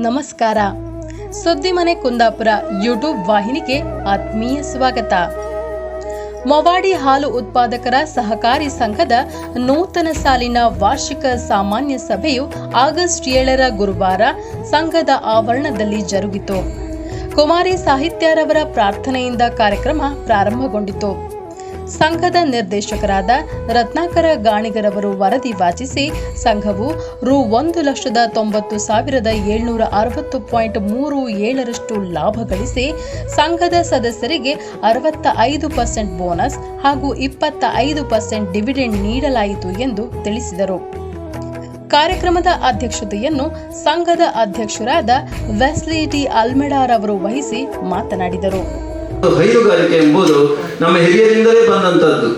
ನಮಸ್ಕಾರ. ಸುದ್ದಿಮನೆ ಕುಂದಾಪುರ ಯೂಟ್ಯೂಬ್ ವಾಹಿನಿಗೆ ಆತ್ಮೀಯ ಸ್ವಾಗತ. ಮವಾಡಿ ಹಾಲು ಉತ್ಪಾದಕರ ಸಹಕಾರಿ ಸಂಘದ ನೂತನ ಸಾಲಿನ ವಾರ್ಷಿಕ ಸಾಮಾನ್ಯ ಸಭೆಯು ಆಗಸ್ಟ್ ಏಳರ ಗುರುವಾರ ಸಂಘದ ಆವರಣದಲ್ಲಿ ಜರುಗಿತು. ಕುಮಾರಿ ಸಾಹಿತ್ಯರವರ ಪ್ರಾರ್ಥನೆಯಿಂದ ಕಾರ್ಯಕ್ರಮ ಪ್ರಾರಂಭಗೊಂಡಿತು. ಸಂಘದ ನಿರ್ದೇಶಕರಾದ ರತ್ನಾಕರ ಗಾಣಿಗರವರು ವರದಿ ವಾಚಿಸಿ, ಸಂಘವು ರು ಒಂದು ಲಕ್ಷದ ತೊಂಬತ್ತು ಸಾವಿರದ ಏಳ್ನೂರ ಅರವತ್ತು ಪಾಯಿಂಟ್ ಮೂರು ಏಳರಷ್ಟು ಲಾಭ ಗಳಿಸಿ, ಸಂಘದ ಸದಸ್ಯರಿಗೆ ಅರವತ್ತ ಐದು ಪರ್ಸೆಂಟ್ ಬೋನಸ್ ಹಾಗೂ ಇಪ್ಪತ್ತ ಐದು ಪರ್ಸೆಂಟ್ ಡಿವಿಡೆಂಡ್ ನೀಡಲಾಯಿತು ಎಂದು ತಿಳಿಸಿದರು. ಕಾರ್ಯಕ್ರಮದ ಅಧ್ಯಕ್ಷತೆಯನ್ನು ಸಂಘದ ಅಧ್ಯಕ್ಷರಾದ ವೆಸ್ಲಿ ಟಿ. ಅಲ್ಮೆಡಾರವರು ವಹಿಸಿ ಮಾತನಾಡಿದರು. ಹೈನುಗಾರಿಕೆ ಎಂಬುದು ನಮ್ಮ ಹಿರಿಯರಿಂದಲೇ ಬಂದಂತದ್ದು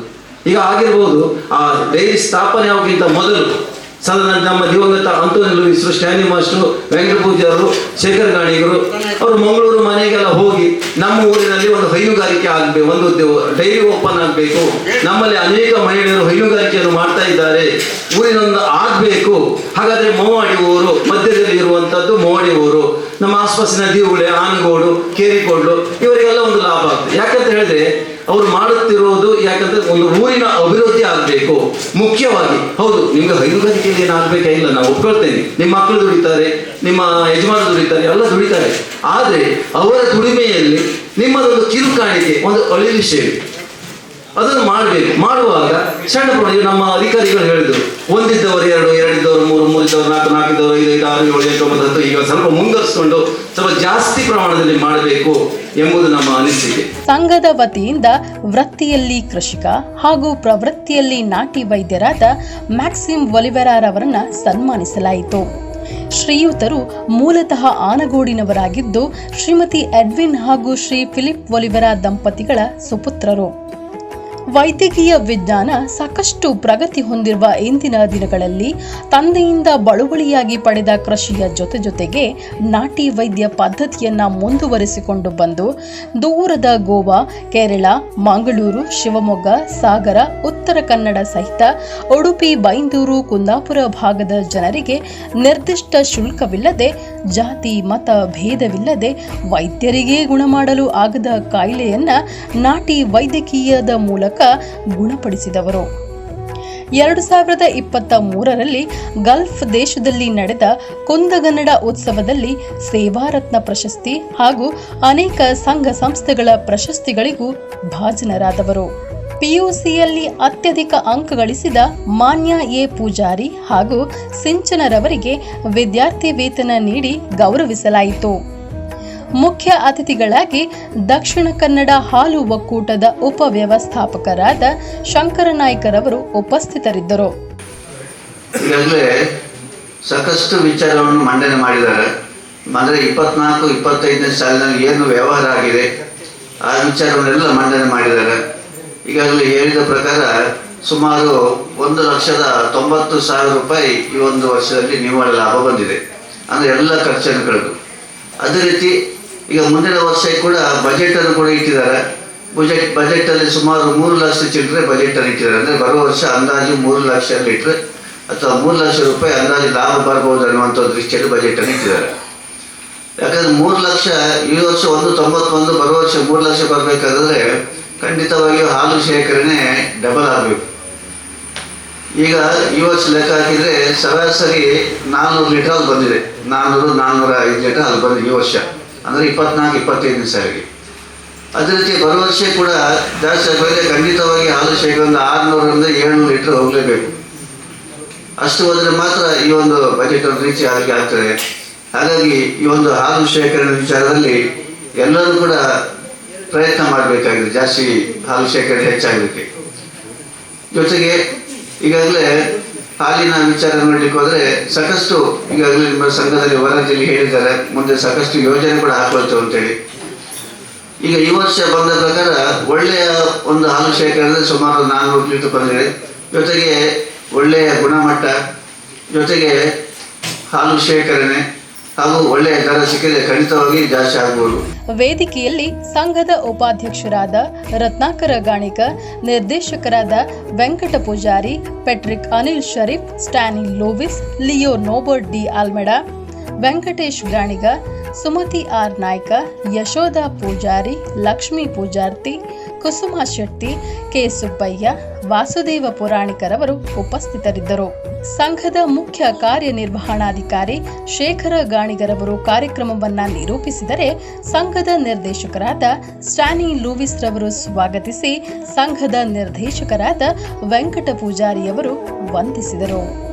ಈಗ ಆಗಿರ್ಬೋದು, ಆ ಡೈರಿ ಸ್ಥಾಪನೆ ಆಗೋಕ್ಕಿಂತ ಮೊದಲು, ಸದನ ನಮ್ಮ ದಿವಂಗತ ಅಂತೋನಿಲು ಲೂಯಿಸ್ರು ಸ್ಟ್ಯಾನಿ ಮಾಸ್ಟ್ರು ವೆಂಕಟ ಪೂಜಾರರು ಶೇಖರ್ ಗಾಣಿಗರು ಅವರು ಮಂಗಳೂರು ಮನೆಗೆಲ್ಲ ಹೋಗಿ ನಮ್ಮ ಊರಿನಲ್ಲಿ ಒಂದು ಹೈನುಗಾರಿಕೆ ಆಗಬೇಕು, ಒಂದು ಡೈರಿ ಓಪನ್ ಆಗಬೇಕು. ನಮ್ಮಲ್ಲಿ ಅನೇಕ ಮಹಿಳೆಯರು ಹೈನುಗಾರಿಕೆಯನ್ನು ಮಾಡ್ತಾ ಇದ್ದಾರೆ. ಊರಿನೊಂದು ಆಗಬೇಕು. ಹಾಗಾದ್ರೆ ಮೋವಾಡಿ ಊರು ಮಧ್ಯದಲ್ಲಿ ಇರುವಂತದ್ದು ಮೋವಾಡಿ ಊರು. ನಮ್ಮ ಆಸ್ಪಾಸಿನ ದಿವುಳೆ ಆನಗೋಡು ಕೇರಿಕೋಡ್ಲು ಇವರಿಗೆಲ್ಲ ಒಂದು ಲಾಭ ಆಗ್ತದೆ. ಯಾಕಂತ ಹೇಳಿದ್ರೆ, ಅವರು ಮಾಡುತ್ತಿರುವುದು ಯಾಕಂದ್ರೆ ಒಂದು ಊರಿನ ಅಭಿವೃದ್ಧಿ ಆಗಬೇಕು. ಮುಖ್ಯವಾಗಿ, ಹೌದು, ನಿಮ್ಗೆ ಹೈನುಗಾರಿಕೆಯಲ್ಲಿ ಏನಾಗಬೇಕ ಇಲ್ಲ, ನಾವು ಒಪ್ಕೊಳ್ತೇನೆ. ನಿಮ್ಮ ಮಕ್ಕಳು ದುಡಿತಾರೆ, ನಿಮ್ಮ ಯಜಮಾನ ದುಡಿತಾರೆ, ಎಲ್ಲ ದುಡಿತಾರೆ. ಆದರೆ, ಅವರ ದುಡಿಮೆಯಲ್ಲಿ ನಿಮ್ಮದೊಂದು ಕಿರುಕಾಣಿಕೆ, ಒಂದು ಅಳಿಲು ಸೇವೆ. ಅದನ್ನು ಮಾಡಬೇಕು. ಮಾಡುವಾಗ ಸಣ್ಣ ಪ್ರಮಾಣ ನಮ್ಮ ಅಧಿಕಾರಿಗಳು ಹೇಳಿದ್ರು. ಒಂದಿದ್ದವರು ಎರಡು ಮೂರಿದ್ದವರು ನಾಲ್ಕು ನಾಲ್ಕಿದ್ದವರು ಐದು ಐದು ಆರು ಏಳು ಎಂಟು ಒಂಬತ್ತು ಈಗ ಸ್ವಲ್ಪ ಮುಂದುವರಿಸಿಕೊಂಡು ಸ್ವಲ್ಪ ಜಾಸ್ತಿ ಪ್ರಮಾಣದಲ್ಲಿ ಮಾಡಬೇಕು ಎಂಬುದು ನಮ್ಮ ಅನಿಸಿಕೆ. ಸಂಘದ ವತಿಯಿಂದ ವೃತ್ತಿಯಲ್ಲಿ ಕೃಷಿಕ ಹಾಗೂ ಪ್ರವೃತ್ತಿಯಲ್ಲಿ ನಾಟಿ ವೈದ್ಯರಾದ ಮ್ಯಾಕ್ಸಿಮ್ ಒಲಿವೆರಾರವರನ್ನ ಸನ್ಮಾನಿಸಲಾಯಿತು. ಶ್ರೀಯುತರು ಮೂಲತಃ ಆನಗೋಡಿನವರಾಗಿದ್ದು ಶ್ರೀಮತಿ ಎಡ್ವಿನ್ ಹಾಗೂ ಶ್ರೀ ಫಿಲಿಪ್ ಒಲಿವೆರಾ ದಂಪತಿಗಳ ಸುಪುತ್ರರು. ವೈದ್ಯಕೀಯ ವಿಜ್ಞಾನ ಸಾಕಷ್ಟು ಪ್ರಗತಿ ಹೊಂದಿರುವ ಇಂದಿನ ದಿನಗಳಲ್ಲಿ ತಂದೆಯಿಂದ ಬಳುವಳಿಯಾಗಿ ಪಡೆದ ಕೃಷಿಯ ಜೊತೆ ಜೊತೆಗೆ ನಾಟಿ ವೈದ್ಯ ಪದ್ಧತಿಯನ್ನ ಮುಂದುವರೆಸಿಕೊಂಡು ಬಂದು ದೂರದ ಗೋವಾ, ಕೇರಳ, ಮಂಗಳೂರು, ಶಿವಮೊಗ್ಗ, ಸಾಗರ, ಉತ್ತರ ಕನ್ನಡ ಸಹಿತ ಉಡುಪಿ, ಬೈಂದೂರು, ಕುಂದಾಪುರ ಭಾಗದ ಜನರಿಗೆ ನಿರ್ದಿಷ್ಟ ಶುಲ್ಕವಿಲ್ಲದೆ, ಜಾತಿ, ಮತ ಭೇದವಿಲ್ಲದೆ ವೈದ್ಯರಿಗೆ ಗುಣಮಾಡಲು ಆಗದ ಕಾಯಿಲೆಯನ್ನ ನಾಟಿ ವೈದ್ಯಕೀಯದ ಮೂಲಕ ಗುಣಪಡಿಸಿದವರು. ಎರಡು ಸಾವಿರದ ಇಪ್ಪತ್ತ ಮೂರರಲ್ಲಿ ಗಲ್ಫ್ ದೇಶದಲ್ಲಿ ನಡೆದ ಕುಂದಗನ್ನಡ ಉತ್ಸವದಲ್ಲಿ ಸೇವಾರತ್ನ ಪ್ರಶಸ್ತಿ ಹಾಗೂ ಅನೇಕ ಸಂಘ ಸಂಸ್ಥೆಗಳ ಪ್ರಶಸ್ತಿಗಳಿಗೂ ಭಾಜನರಾದವರು. ಪಿಯುಸಿಯಲ್ಲಿ ಅತ್ಯಧಿಕ ಅಂಕ ಗಳಿಸಿದ ಮಾನ್ಯ ಎ ಪೂಜಾರಿ ಹಾಗೂ ಸಿಂಚನರವರಿಗೆ ವಿದ್ಯಾರ್ಥಿ ವೇತನ ನೀಡಿ ಗೌರವಿಸಲಾಯಿತು. ಮುಖ್ಯ ಅತಿಥಿಗಳಾಗಿ ದಕ್ಷಿಣ ಕನ್ನಡ ಹಾಲು ಒಕ್ಕೂಟದ ಉಪ ವ್ಯವಸ್ಥಾಪಕರಾದ ಶಂಕರನಾಯ್ಕರವರು ಉಪಸ್ಥಿತರಿದ್ದರು. ಸಾಕಷ್ಟು ವಿಚಾರವನ್ನು ಮಂಡನೆ ಮಾಡಿದ್ದಾರೆ. ಅಂದರೆ ಇಪ್ಪತ್ನಾಲ್ಕು, ಇಪ್ಪತ್ತೈದನೇ ಸಾಲಿನಲ್ಲಿ ಏನು ವ್ಯವಹಾರ ಆಗಿದೆ, ಆ ವಿಚಾರವನ್ನೆಲ್ಲ ಮಂಡನೆ ಮಾಡಿದ್ದಾರೆ. ಈಗಾಗಲೇ ಹೇಳಿದ ಪ್ರಕಾರ ಸುಮಾರು ಒಂದು ಲಕ್ಷದ ತೊಂಬತ್ತು ಸಾವಿರ ರೂಪಾಯಿ ಈ ಒಂದು ವರ್ಷದಲ್ಲಿ ನಿವ್ವಳ ಲಾಭ ಬಂದಿದೆ. ಅಂದರೆ ಎಲ್ಲ ಖರ್ಚನ್ನು ಕಳೆದು. ಅದೇ ರೀತಿ ಈಗ ಮುಂದಿನ ವರ್ಷ ಕೂಡ ಬಜೆಟ್ ಅನ್ನು ಕೂಡ ಇಟ್ಟಿದ್ದಾರೆ. ಬಜೆಟ್ ಬಜೆಟ್ ಅಲ್ಲಿ ಸುಮಾರು ಮೂರು ಲಕ್ಷ ಚಿಲ್ಲರೆ ಬಜೆಟನ್ನು ಇಟ್ಟಿದ್ದಾರೆ. ಅಂದ್ರೆ ಬರುವ ವರ್ಷ ಅಂದಾಜು ಮೂರು ಲಕ್ಷ ಲೀಟ್ರ್ ಅಥವಾ ಮೂರು ಲಕ್ಷ ರೂಪಾಯಿ ಅಂದಾಜು ಲಾಭ ಬರಬಹುದು ಅನ್ನುವಂಥ ದೃಷ್ಟಿಯಲ್ಲಿ ಬಜೆಟನ್ನು ಇಟ್ಟಿದ್ದಾರೆ. ಯಾಕಂದ್ರೆ ಮೂರು ಲಕ್ಷ, ಈ ವರ್ಷ ಒಂದು ತೊಂಬತ್ತೊಂದು, ಬರುವ ವರ್ಷ ಮೂರು ಲಕ್ಷ ಬರಬೇಕಾದ್ರೆ ಖಂಡಿತವಾಗಿಯೂ ಹಾಲು ಶೇಖರಣೆ ಡಬಲ್ ಆಗಬೇಕು. ಈಗ ಈ ವರ್ಷ ಲೆಕ್ಕ ಹಾಕಿದರೆ ಸರಾಸರಿ ನಾನ್ನೂರು ಲೀಟರ್ ಹಾಲು ಬಂದಿದೆ. ನಾನ್ನೂರು ನಾನ್ನೂರ ಐದು ಲೀಟರ್ ಹಾಲು ಬಂದಿದೆ ಈ ವರ್ಷ. ಅಂದರೆ ಇಪ್ಪತ್ನಾಲ್ಕು, ಇಪ್ಪತ್ತೈದನೇ ಸಾರಿಗೆ. ಅದೇ ರೀತಿ ಬರುವ ವರ್ಷ ಕೂಡ ಜಾಸ್ತಿ ಆಗಬೇಕು ಖಂಡಿತವಾಗಿ ಹಾಲು ಶೇಖ ಒಂದು ಆರುನೂರರಿಂದ ಏಳ್ನೂರು ಲೀಟರ್ ಹೋಗಲೇಬೇಕು. ಅಷ್ಟು ಹೋದರೆ ಮಾತ್ರ ಈ ಒಂದು ಬಜೆಟ್ ಒಂದು ರೀತಿ ಆಗಿ ಆಗ್ತದೆ. ಹಾಗಾಗಿ ಈ ಒಂದು ಹಾಲು ಶೇಖರಣೆ ವಿಚಾರದಲ್ಲಿ ಎಲ್ಲರೂ ಕೂಡ ಪ್ರಯತ್ನ ಮಾಡಬೇಕಾಗಿದೆ, ಜಾಸ್ತಿ ಹಾಲು ಶೇಖರಣೆ ಹೆಚ್ಚಾಗಲಿಕ್ಕೆ. ಜೊತೆಗೆ ಈಗಾಗಲೇ ಹಾಲಿನ ವಿಚಾರ ನೋಡ್ಲಿಕ್ಕೆ ಹೋದ್ರೆ ಸಾಕಷ್ಟು ಈಗಾಗಲೇ ನಿಮ್ಮ ಸಂಘದಲ್ಲಿ ವರದಿಯಲ್ಲಿ ಹೇಳಿದ್ದಾರೆ. ಮುಂದೆ ಸಾಕಷ್ಟು ಯೋಜನೆ ಕೂಡ ಹಾಕೊಳ್ತೇವೆ ಅಂತೇಳಿ. ಈಗ ಈ ವರ್ಷ ಬಂದ ಪ್ರಕಾರ ಒಳ್ಳೆಯ ಒಂದು ಹಾಲು ಶೇಖರಣೆ ಸುಮಾರು ನಾನ್ನೂರು ಲೀಟರ್ ಬಂದಿದೆ. ಜೊತೆಗೆ ಒಳ್ಳೆಯ ಗುಣಮಟ್ಟ, ಜೊತೆಗೆ ಹಾಲು ಶೇಖರಣೆ ಹಾಗೂ ಒಳ್ಳೆಯ ಖಂಡಿತವಾಗಿ ಜಾಸ್ತಿ ಆಗ್ಬೋದು. ವೇದಿಕೆಯಲ್ಲಿ ಸಂಘದ ಉಪಾಧ್ಯಕ್ಷರಾದ ರತ್ನಾಕರ ಗಾಣಿಕ, ನಿರ್ದೇಶಕರಾದ Venkata Poojary, Patrick Anil Sharif Stany Lewis, Leo Norbert D Almeida, Venkatesh Ganiga, Sumathi R Naik, Yashoda Poojary, Lakshmi Poojarthi Kusuma Shetty, K. Subbaiah, Vasudeva ಪುರಾಣಿಕರವರು ಉಪಸ್ಥಿತರಿದ್ದರು. ಸಂಘದ ಮುಖ್ಯ ಕಾರ್ಯನಿರ್ವಹಣಾಧಿಕಾರಿ ಶೇಖರ ಗಾಣಿಗರವರು ಕಾರ್ಯಕ್ರಮವನ್ನ ನಿರೂಪಿಸಿದರೆ ಸಂಘದ ನಿರ್ದೇಶಕರಾದ ಸ್ಟಾನಿ ಲೂವಿಸ್ ರವರು ಸ್ವಾಗತಿಸಿ, ಸಂಘದ ನಿರ್ದೇಶಕರಾದ ವೆಂಕಟ ಪೂಜಾರಿಯವರು ವಂದಿಸಿದರು.